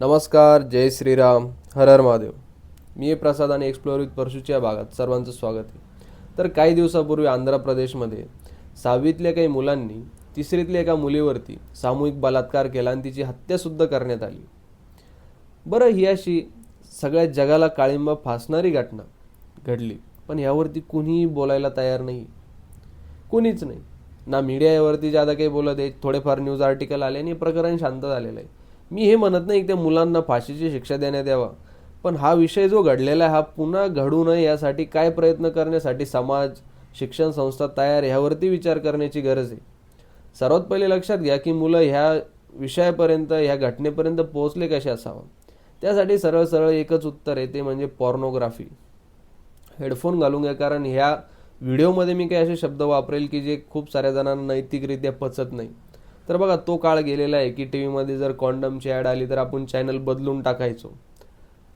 नमस्कार जय श्रीराम हर हर महादेव. मी प्रसाद आणि explore with परशुच्या भागात सर्वांचं स्वागत आहे. तर काही दिवसापूर्वी आंध्र प्रदेशमध्ये सहावीतल्या काही मुलांनी तिसरीतल्या एका मुलीवरती सामूहिक बलात्कार केला आणि तिची हत्यासुद्धा करण्यात आली. बरं ही अशी सगळ्या जगाला काळिंबा फासणारी घटना घडली पण यावरती कुणीही बोलायला तयार नाही. कुणीच नाही. ना मीडिया यावरती ज्यादा काही बोलत आहे थोडेफार न्यूज आर्टिकल आले आणि हे प्रकरण शांत झालेलं आहे. मी हे म्हणत नाही की त्या मुलांना फाशीची शिक्षा देण्यात यावा पण हा विषय जो घडलेला आहे हा पुन्हा घडू नये यासाठी काय प्रयत्न करण्यासाठी समाज शिक्षण संस्था तयार ह्यावरती विचार करण्याची गरज आहे. सर्वात पहिले लक्षात घ्या की मुलं ह्या विषयापर्यंत ह्या घटनेपर्यंत पोहोचले कसे असावं? त्यासाठी सरळ सरळ एकच उत्तर आहे ते म्हणजे पॉर्नोग्राफी. हेडफोन घालून घ्या कारण ह्या व्हिडिओमध्ये मी काही असे शब्द वापरेल की जे खूप साऱ्या जणांना नैतिकरित्या पचत नाही. तर बघा तो काळ गेलेला आहे की टी व्हीमध्ये जर कॉन्डमची ॲड आली तर आपण चॅनल बदलून टाकायचो.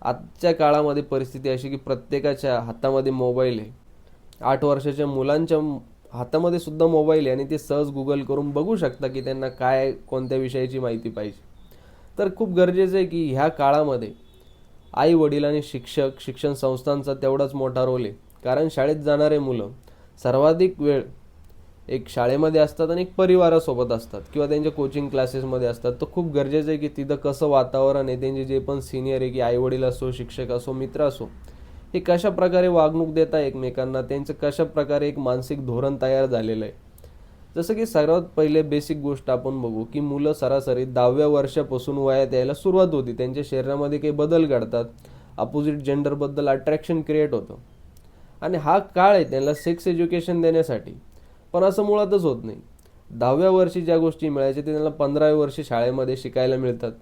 आजच्या काळामध्ये परिस्थिती अशी की प्रत्येकाच्या हातामध्ये मोबाईल आहे. आठ वर्षाच्या मुलांच्या हातामध्ये सुद्धा मोबाईल आहे आणि ते सहज गुगल करून बघू शकता की त्यांना काय कोणत्या विषयाची माहिती पाहिजे. तर खूप गरजेचं आहे की ह्या काळामध्ये आई वडील आणि शिक्षक शिक्षण संस्थांचा तेवढाच मोठा रोल आहे. कारण शाळेत जाणारे मुलं सर्वाधिक वेळ एक शाळेमध्ये असतात आणि एक परिवारासोबत असतात किंवा त्यांच्या कोचिंग क्लासेसमध्ये असतात. तर खूप गरजेचं आहे की तिथं कसं वातावरण आहे त्यांचे जे पण सिनियर आहे की आईवडील असो शिक्षक असो मित्र असो हे कशा प्रकारे वागणूक देता एकमेकांना त्यांचं कशा प्रकारे एक मानसिक धोरण तयार झालेलं आहे. जसं की सर्वात पहिले बेसिक गोष्ट आपण बघू की मुलं सरासरी दहाव्या वर्षापासून वयात यायला सुरुवात होती. त्यांच्या शरीरामध्ये काही बदल घडतात. अपोजिट जेंडरबद्दल अट्रॅक्शन क्रिएट होतं. आणि हा काळ आहे त्यांना सेक्स एज्युकेशन देण्यासाठी. पण असं मुळातच होत नाही. दहाव्या वर्षी ज्या गोष्टी मिळायच्या ते त्यांना पंधराव्या वर्षी शाळेमध्ये शिकायला मिळतात.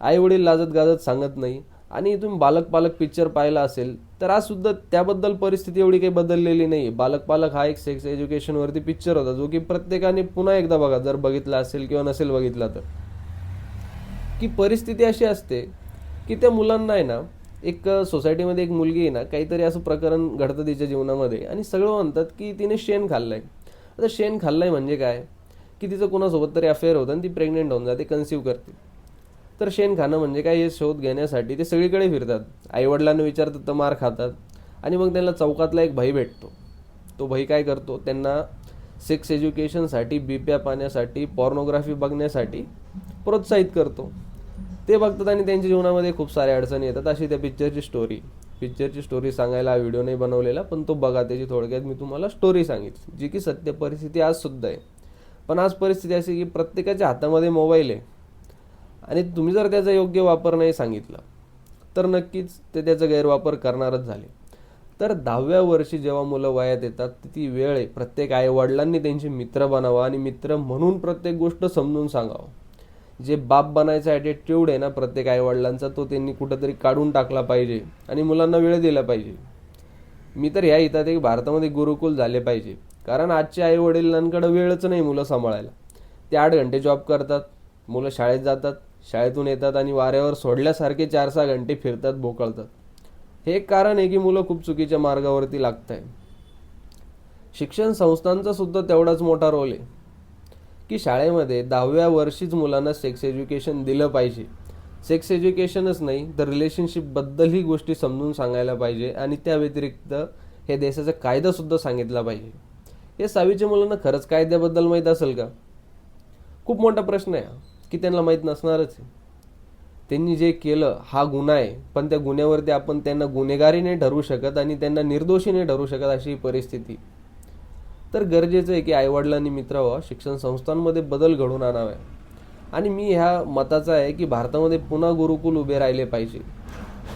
आई वडील लाजत गाजत सांगत नाही आणि तुम्ही बालक पालक पिक्चर पाहिला असेल तर आज सुद्धा त्याबद्दल परिस्थिती एवढी काही बदललेली नाही. बालक पालक हा एक सेक्स एज्युकेशनवरती पिक्चर होता जो की प्रत्येकाने पुन्हा एकदा बघा जर बघितला असेल किंवा नसेल बघितला तर. की परिस्थिती अशी असते की त्या मुलांना आहे ना एक सोसायटीमध्ये एक मुलगी आहे ना काहीतरी असं प्रकरण घडतं तिच्या जीवनामध्ये आणि सगळं म्हणतात की तिने शेण खाल्लं आहे आता शेण खाल्लं आहे म्हणजे काय? की तिचं कोणासोबत तरी अफेअर होतं आणि ती प्रेग्नेंट होऊन जाते कन्सिव्ह करते. तर शेण खाणं म्हणजे काय? हे शोध घेण्यासाठी ते सगळीकडे फिरतात. आईवडिलांना विचारतात तर मार खातात. आणि मग त्यांना चौकातला एक भाई भेटतो. तो भाई काय करतो? त्यांना सेक्स एज्युकेशनसाठी बिप्या पाण्यासाठी पॉर्नोग्राफी बघण्यासाठी प्रोत्साहित करतो. ते बघतात आणि त्यांच्या जीवनामध्ये खूप साऱ्या अडचणी येतात. अशी त्या पिक्चरची स्टोरी पिक्चरची स्टोरी सांगायला हा व्हिडिओ नाही बनवलेला पण तो बघा त्याची थोडक्यात मी तुम्हाला स्टोरी सांगितली जी की सत्य परिस्थिती आज सुद्धा आहे. पण आज परिस्थिती अशी की प्रत्येकाच्या हातामध्ये मोबाईल आहे. आणि तुम्ही जर त्याचा योग्य वापर नाही सांगितला तर नक्कीच ते त्याचा गैरवापर करणारच झाले. तर दहाव्या वर्षी जेव्हा मुलं वयात येतात ती वेळ आहे. प्रत्येक आई वडिलांनी त्यांचे मित्र बनावा आणि मित्र म्हणून प्रत्येक गोष्ट समजून सांगावं. जे बाप बनायचा ॲटिट्यूड आहे ना प्रत्येक आईवडिलांचा तो त्यांनी कुठंतरी काढून टाकला पाहिजे आणि मुलांना वेळ दिला पाहिजे. मी तर ह्या हितात एक भारतामध्ये गुरुकुल झाले पाहिजे. कारण आजच्या आईवडिलांकडे वेळच नाही मुलं सांभाळायला. ते आठ घंटे जॉब करतात मुलं शाळेत जातात शाळेतून येतात आणि वाऱ्यावर सोडल्यासारखे चार सहा घंटे फिरतात भोकळतात. हे एक कारण आहे की मुलं खूप चुकीच्या मार्गावरती लागत आहे शिक्षण संस्थांचा सुद्धा तेवढाच मोठा रोल आहे. की शाळेमध्ये दहाव्या वर्षीच मुलांना सेक्स एज्युकेशन दिलं पाहिजे. सेक्स एज्युकेशनच नाही तर रिलेशनशिपबद्दलही गोष्टी समजून सांगायला पाहिजे आणि त्या व्यतिरिक्त हे देशाचा कायदासुद्धा सांगितला पाहिजे. हे सहावीच्या मुलांना खरंच कायद्याबद्दल माहीत असेल का? खूप मोठा प्रश्न आहे की त्यांना माहीत नसणारच आहे. त्यांनी जे केलं हा गुन्हा आहे पण त्या गुन्ह्यावरती आपण त्यांना गुन्हेगारी नाही ठरवू शकत आणि त्यांना निर्दोषी नाही ठरवू शकत अशी परिस्थिती. तर गरजेचं आहे की आईवडिलांनी मित्र शिक्षण संस्थांमध्ये बदल घडवून आणावे. आणि मी ह्या मताचा आहे की भारतामध्ये पुन्हा गुरुकुल उभे राहिले पाहिजे.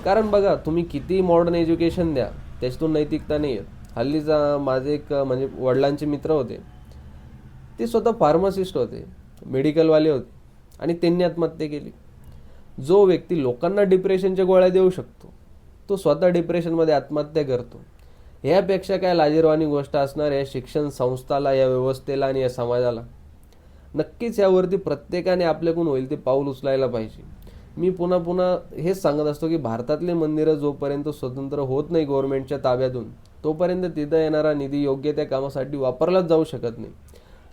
कारण बघा तुम्ही किती मॉडर्न एज्युकेशन द्या त्याच्यातून नैतिकता नाही येत. हल्लीचा माझे एक म्हणजे वडिलांचे मित्र होते. ते स्वतः फार्मासिस्ट होते मेडिकलवाले होते. आणि त्यांनी आत्महत्या केली. जो व्यक्ती लोकांना डिप्रेशनच्या गोळ्या देऊ शकतो तो स्वतः डिप्रेशनमध्ये आत्महत्या करतो. ह्यापेक्षा काय लाजीरवाणी गोष्ट असणार या शिक्षण संस्थाला या व्यवस्थेला आणि या समाजाला. नक्कीच यावरती प्रत्येकाने आपल्याकडून होईल ते पाऊल उचलायला पाहिजे. मी पुन्हा पुन्हा हेच सांगत असतो की भारतातले मंदिरं जोपर्यंत स्वतंत्र होत नाही गव्हर्नमेंटच्या ताब्यातून तोपर्यंत तिथं येणारा निधी योग्य त्या कामासाठी वापरलाच जाऊ शकत नाही.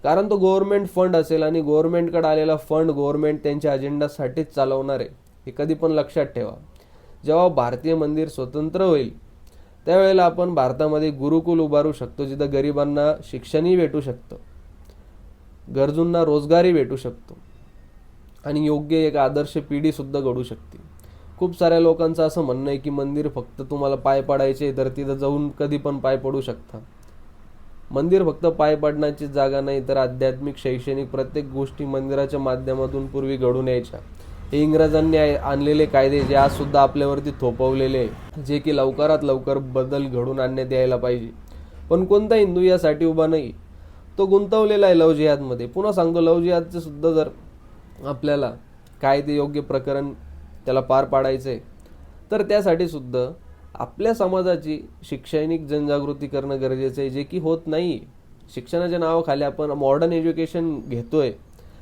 कारण तो गव्हर्नमेंट फंड असेल आणि गव्हर्नमेंटकडे आलेला फंड गव्हर्नमेंट त्यांच्या अजेंडासाठीच चालवणार आहे हे कधी पण लक्षात ठेवा. जेव्हा भारतीय मंदिर स्वतंत्र होईल त्यावेळेला आपण भारतामध्ये गुरुकुल उभारू शकतो जिथं गरिबांना शिक्षणही भेटू शकतं. गरजूंना रोजगारही भेटू शकतो. आणि योग्य एक आदर्श पिढीसुद्धा घडू शकते. खूप साऱ्या लोकांचं असं म्हणणं आहे की मंदिर फक्त तुम्हाला पाय पडायचे तर तिथं जाऊन कधी पण पाय पडू शकता. मंदिर फक्त पाय पडण्याची जागा नाही तर आध्यात्मिक शैक्षणिक प्रत्येक गोष्टी मंदिराच्या माध्यमातून पूर्वी घडून यायच्या. इंग्रजांनी आणलेले कायदे जे आज सुद्धा आपल्यावरती थोपवलेले जे की लवकरात लवकर बदल घडून आणण्यात यायला पाहिजे. पण कोणता हिंदू यासाठी उभा नाही? तो गुंतवलेला आहे लव जिहादमध्ये. पुन्हा सांगतो लव जिहादचे सुद्धा जर आपल्याला कायदे योग्य प्रकरण त्याला पार पाडायचं आहे तर त्यासाठी सुद्धा आपल्या समाजाची शैक्षणिक जनजागृती करणं गरजेचं आहे जे की होत नाही. शिक्षणाच्या नावाखाली आपण मॉडर्न एज्युकेशन घेतोय.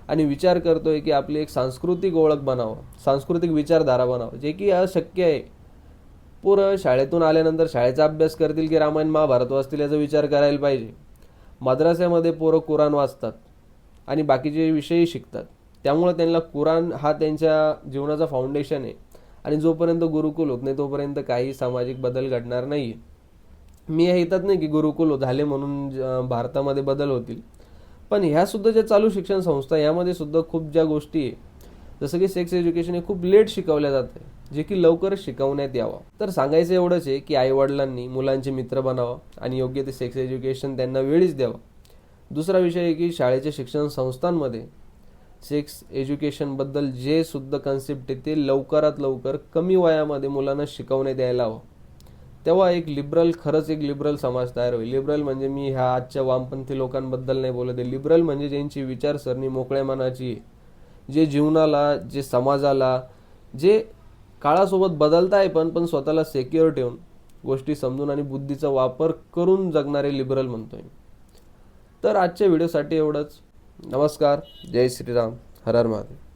आणि विचार करतोय की आपली एक सांस्कृतिक ओळख बनावं सांस्कृतिक विचारधारा बनावं जे की अशक्य आहे. पोरं शाळेतून आल्यानंतर शाळेचा अभ्यास करतील की रामायण महाभारत वाचतील याचा विचार करायला पाहिजे. मद्रासामध्ये पोरं कुराण वाचतात आणि बाकीचे विषयही शिकतात. त्यामुळे त्यांना कुराण हा त्यांच्या जीवनाचा फाउंडेशन आहे. आणि जोपर्यंत गुरुकुल होत नाही तोपर्यंत काही सामाजिक बदल घडणार नाही मी हे येतात नाही की गुरुकुल झाले म्हणून ज- भारतामध्ये बदल होतील. पण ह्यासुद्धा ज्या चालू शिक्षण संस्था यामध्ये सुद्धा खूप ज्या गोष्टी आहे जसं की सेक्स एज्युकेशन हे खूप लेट शिकवल्या जाते जे की लवकर शिकवण्यात यावं. तर सांगायचं एवढंच आहे की आईवडिलांनी मुलांचे मित्र बनावं आणि योग्य ते सेक्स एज्युकेशन त्यांना वेळीच द्यावं. दुसरा विषय आहे की शाळेच्या शिक्षण संस्थांमध्ये सेक्स एज्युकेशनबद्दल जे सुद्धा कन्सेप्ट आहे ते लवकरात लवकर कमी वयामध्ये मुलांना शिकवण्यात यायला हवं. तेव्हा एक लिबरल खरंच एक लिबरल समाज तयार होईल. लिबरल म्हणजे मी ह्या आजच्या वामपंथी लोकांबद्दल नाही बोलत आहे. लिबरल म्हणजे ज्यांची विचारसरणी मोकळ्या मनाची जे जीवनाला जे समाजाला जे काळासोबत बदलता आहे पण पण स्वतःला सेक्युअर ठेवून गोष्टी समजून आणि बुद्धीचा वापर करून जगणारे लिबरल म्हणतोय तर आजच्या व्हिडिओसाठी एवढंच. नमस्कार. जय श्रीराम. हर हर महादेव.